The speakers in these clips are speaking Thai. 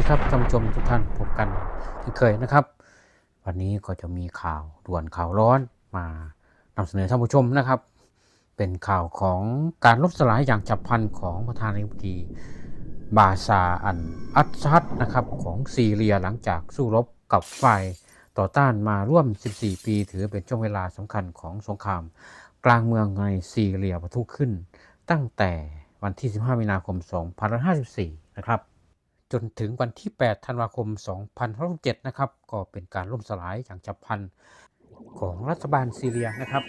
ดีครับท่านผู้ชมทุกท่านพบกันเช่นเคยนะครับ วันนี้ก็จะมีข่าวด่วนข่าวร้อนมานำเสนอท่านผู้ชมนะครับ เป็นข่าวของการลบสลายอย่างฉับพลันของประธานาธิบดีบาซาอันอัสซัดนะครับของซีเรียหลังจากสู้รบกับฝ่ายต่อต้านมาร่วม 14 ปี ถือเป็นช่วงเวลาสำคัญของสงคราม กลางเมืองในซีเรียปะทุขึ้น ตั้งแต่วันที่ 15 มีนาคม 2554 นะครับ จนถึงวันที่ 8 ธันวาคม2027นะครับ ก็เป็นการล่มสลายอย่างฉับพลันของรัฐบาลซีเรียนะครับ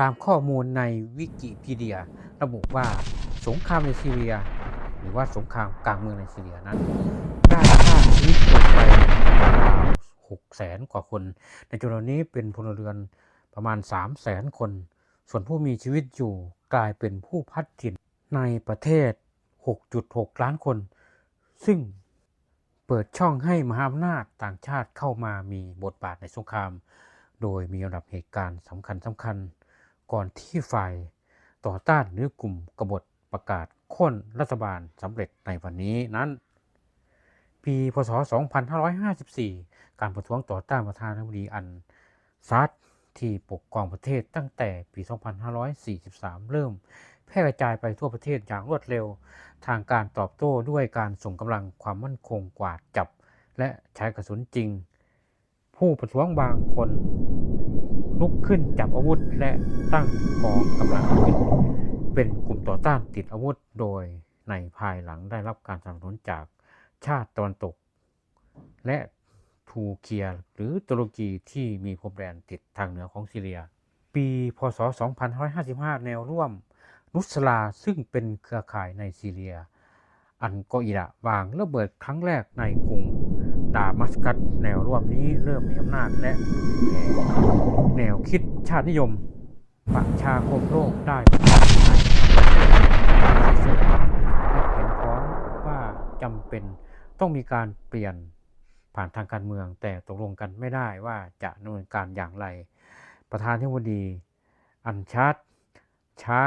ตามข้อมูลในวิกิพีเดีย ระบุว่าสงครามในซีเรีย หรือว่าสงครามกลางเมืองในซีเรียนั้นได้ฆ่าชีวิตคนไปราว6แสนกว่าคน ในจำนวนนี้เป็นพลเรือนประมาณ3แสนคน ส่วนผู้มีชีวิตอยู่กลายเป็นผู้พัดถิ่นในประเทศ 6.6 ล้านคน ซึ่งเปิดช่องให้มหาอำนาจต่างชาติเข้ามามีบทบาทในสงคราม โดยมีลำดับเหตุการณ์สำคัญสำคัญ ก่อนที่ฝ่ายต่อต้านหรือกลุ่มกบฏประกาศโค่นรัฐบาลสำเร็จในวันนี้นั้น ปีพศ 2554 การประท้วงต่อต้านประธานาธิบดีอันซัดที่ปกครองประเทศตั้งแต่ปี 2543 เริ่ม แพร่กระจายไปทั่วประเทศอย่างรวดเร็ว ทางการตอบโต้ด้วยการส่งกำลังความมั่นคงกวาดจับ และใช้กระสุนจริง ผู้ประท้วงบางคนลุกขึ้นจับอาวุธและตั้งกองกำลังขึ้นเป็นกลุ่มต่อต้านติดอาวุธโดยในภายหลังได้รับการสนับสนุนจากชาติตะวันตก และทูเคียหรือตุรกีที่มีพรมแดนติดทางเหนือของซีเรีย ปี พศ 2555 แนวร่วม นุสลาซึ่งเป็นเครือข่ายในซีเรีย อันกออิดะวางระเบิดครั้งแรกในกรุงดามัสกัสแนวร่วมนี้เริ่มมีอำนาจและเผยแผ่แนวคิดชาตินิยม ประชาคมโลกได้ประกาศในอิสราเอลและเห็นพ้องว่าจำเป็นต้องมีการเปลี่ยนผ่านทางการเมือง แต่ตกลงกันไม่ได้ว่าจะดำเนินการอย่างไร ประธานธิบดี อันชาร์ด ใช้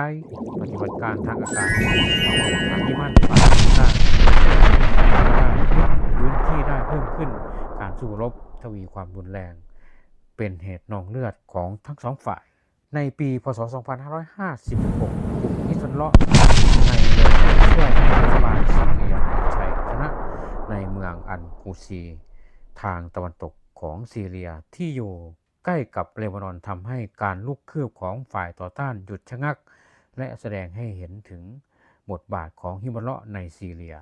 ปฏิบัติการทางอากาศทางที่มั่นปาได้ยึดพื้นที่ได้เพิ่มขึ้น การสู้รบทวีความรุนแรง เป็นเหตุนองเลือดของทั้งสองฝ่าย ในปีพศ 2556กลุ่มฮิสบอลเลาะในเยอรมันช่วยรัฐบาลซีเรียชัยชนะในเมืองอันกูซี ทางตะวันตกของซีเรียที่อยู่ ใกล้กับเลบานอนทำให้การลุกคืบของฝ่ายต่อต้านหยุดชะงัก และแสดงให้เห็นถึงบทบาทของฮิมบลเลาะในซีเรีย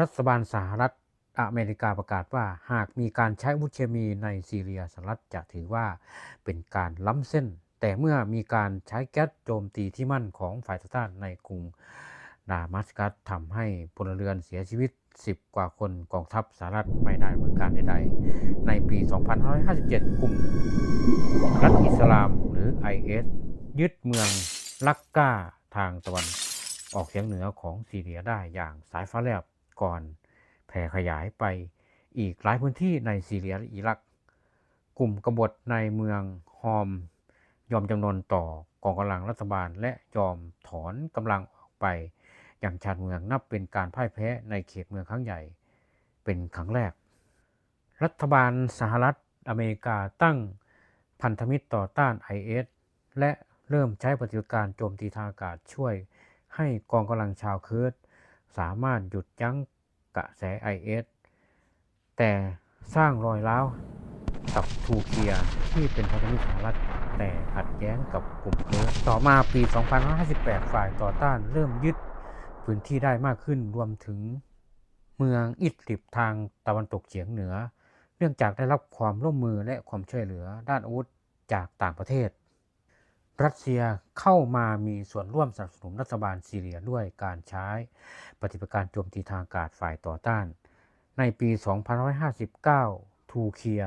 รัฐบาลสหรัฐอเมริกาประกาศว่าหากมีการใช้วุธเคมีในซีเรียสหรัฐจะถือว่าเป็นการล้ำเส้น แต่เมื่อมีการใช้แก๊สโจมตีที่มั่นของฝ่ายต่อต้านในกรุง ดามัสกัสทำให้พลเรือนเสียชีวิต 10 กว่าคนกองทัพสหรัฐไม่ได้ดำเนินการใดๆ ในปี 2557 กลุ่ม รัฐอิสลามหรือ IS ยึดเมืองลักกาทางตะวันออกเฉียงเหนือของซีเรียได้อย่างสายฟ้าแลบก่อนแผ่ขยายไปอีกหลายพื้นที่ในซีเรียและอิรัก กลุ่มกบฏในเมืองฮอม ยอมจำนนต่อกองกำลังรัฐบาลและยอมถอนกำลังออกไป อย่างชาติเมืองนับเป็นการพ่ายแพ้ในเขตเมืองครั้งใหญ่ เป็นครั้งแรก รัฐบาลสหรัฐอเมริกาตั้งพันธมิตรต่อต้าน IS และเริ่มใช้ปฏิบัติการโจมตีทางอากาศช่วย ให้กองกำลังชาวเคิร์ดสามารถหยุดยั้งกระแส IS แต่สร้างรอยร้าวกับทูเกียที่เป็นพันธมิตรสหรัฐแต่ขัดแย้งกับกลุ่มเคิร์ดต่อมาปี 2558 ฝ่ายต่อต้านเริ่มยึด พื้นที่ได้มากขึ้นรวมถึงเมืองอิดลิบทางตะวันตกเฉียงเหนือ เนื่องจากได้รับความร่วมมือและความช่วยเหลือด้านอาวุธจากต่างประเทศ รัสเซียเข้ามามีส่วนร่วมสนับสนุนรัฐบาลซีเรียด้วยการใช้ปฏิบัติการโจมตีทางอากาศฝ่ายต่อต้าน ในปี 2559 ทูเคีย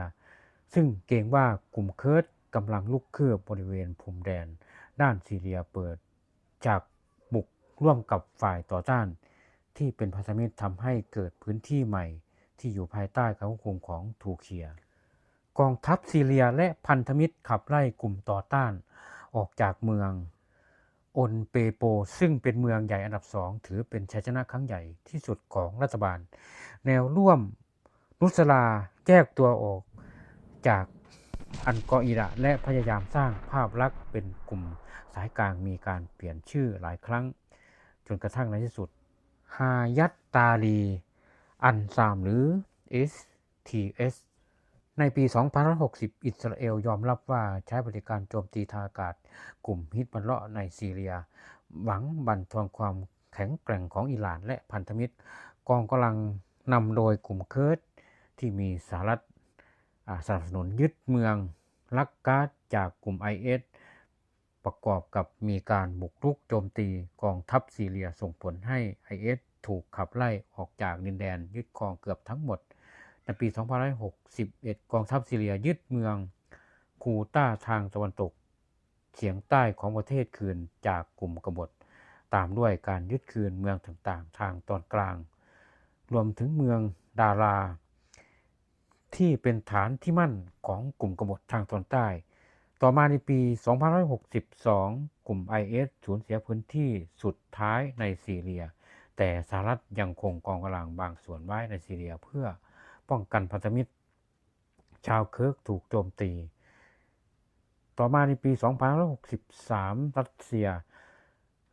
ซึ่งเกรงว่ากลุ่มเคิร์ดกำลังลุกคืบบริเวณพรมแดน ด้านซีเรียเปิดจาก ร่วมกับฝ่ายต่อต้าน ที่เป็นพันธมิตรทำให้เกิดพื้นที่ใหม่ ที่อยู่ภายใต้การควบคุมของทูเคีย กองทัพซีเรียและพันธมิตรขับไล่กลุ่มต่อต้าน ออกจากเมืองอนเปโป ซึ่งเป็นเมืองใหญ่อันดับสองถือเป็นชัยชนะครั้งใหญ่ที่สุดของรัฐบาล แนวร่วมนุสลาแยกตัวออกจากอันกออิระและพยายามสร้างภาพลักษณ์เป็นกลุ่มสายกลางมีการเปลี่ยนชื่อหลายครั้ง จนกระทั่งในที่สุดฮายัตตาลีอันซามหรือ STS ในปี 2060 อิสราเอลยอมรับว่าใช้บริการโจมตีทางอากาศ กลุ่มฮิตบัลเลาะในซีเรีย หวังบั่นทอนความแข็งแกร่งของอิหร่านและพันธมิตร กองกำลังนำโดยกลุ่มเคิร์ดที่มีสหรัฐสนับสนุนยึดเมืองลักกาดจากกลุ่ม IS ประกอบกับมีการบุกรุกโจมตีกองทัพซีเรียส่งผลให้ IS ถูกขับไล่ออกจากดินแดนยึดครองเกือบทั้งหมด ในปี 2561 กองทัพซีเรียยึดเมืองคูต้าทางตะวันตกเฉียงใต้ของประเทศคืนจากกลุ่มกบฏ ตามด้วยการยึดคืนเมืองต่างๆ ทางตอนกลาง รวมถึงเมืองดารา ที่เป็นฐานที่มั่นของกลุ่มกบฏทางตอนใต้ ต่อมาในปี 2562 กลุ่ม IS สูญเสียพื้นที่สุดท้ายในซีเรีย แต่สหรัฐยังคงกองกำลังบางส่วนไว้ในซีเรียเพื่อป้องกันพันธมิตร ชาวเคิร์กถูกโจมตี ต่อมาในปี 2563 รัสเซีย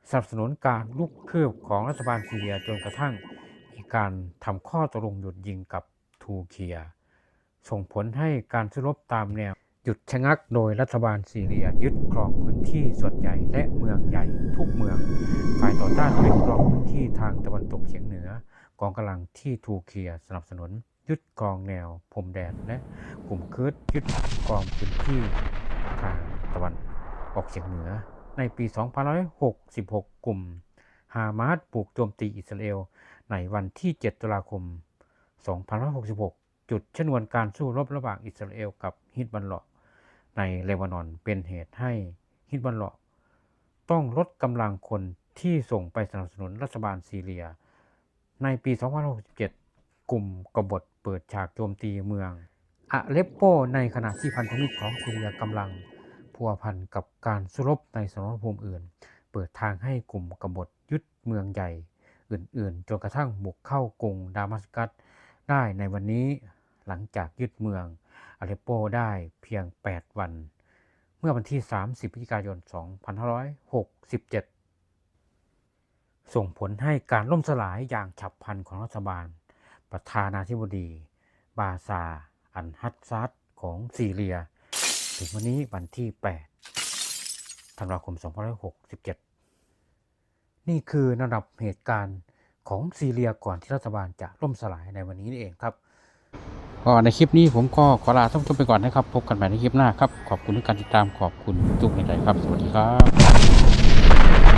สนับสนุนการลุกคืบของรัฐบาลซีเรียจนกระทั่งมีการทำข้อตกลงหยุดยิงกับทูเคีย ส่งผลให้การสู้รบตามแนว หยุดชะงักโดยรัฐบาลซีเรียยึดครองพื้นที่ส่วนใหญ่และเมืองใหญ่ทุกเมือง ฝ่ายต่อต้านยึดครองพื้นที่ทางตะวันตกเฉียงเหนือกองกำลังที่ทูเคียสนับสนุน ยึดครองแนวพรมแดนและกลุ่มคิร์ดยึดครองพื้นที่ทางตะวันออกเฉียงเหนือ ในปี 2566 กลุ่มฮามาสปลูกโจมตีอิสราเอลในวันที่ 7 ตุลาคม 2566 จุดชนวนการสู้รบระหว่างอิสราเอลกับฮิตบัลเลาะห์ ในเลบานอนเป็นเหตุให้ฮิตบัลเลาะต้องลดกำลังคนที่ส่งไปสนับสนุนรัฐบาลซีเรีย ในปี 2567 กลุ่มกบฏเปิดฉากโจมตีเมืองอะเลปโปในขณะที่พันธมิตรของซีเรียกำลังพัวพันกับการสู้รบในสมรภูมิอื่น เปิดทางให้กลุ่มกบฏยึดเมืองใหญ่อื่นๆ จนกระทั่งบุกเข้ากรุงดามัสกัสได้ในวันนี้หลังจากยึดเมือง อเลปโปได้เพียง 8 วัน เมื่อวันที่ 30พฤศจิกายน 2567 ส่งผลให้การล่มสลายอย่างฉับพลันของรัฐบาล ประธานาธิบดี บาซา อันฮัดซัดของซีเรีย ถึงวันนี้วันที่ 8 ธันวาคม 2567 นี่คือระดับเหตุการณ์ของซีเรียก่อนที่รัฐบาลจะล่มสลายในวันนี้นี่เองครับ ก็ในคลิปนี้ผมก็ขอลาท่านผู้ชมไปก่อนนะครับ พบกันใหม่ในคลิปหน้าครับ ขอบคุณทุกการติดตามขอบคุณทุกในใจครับ สวัสดีครับ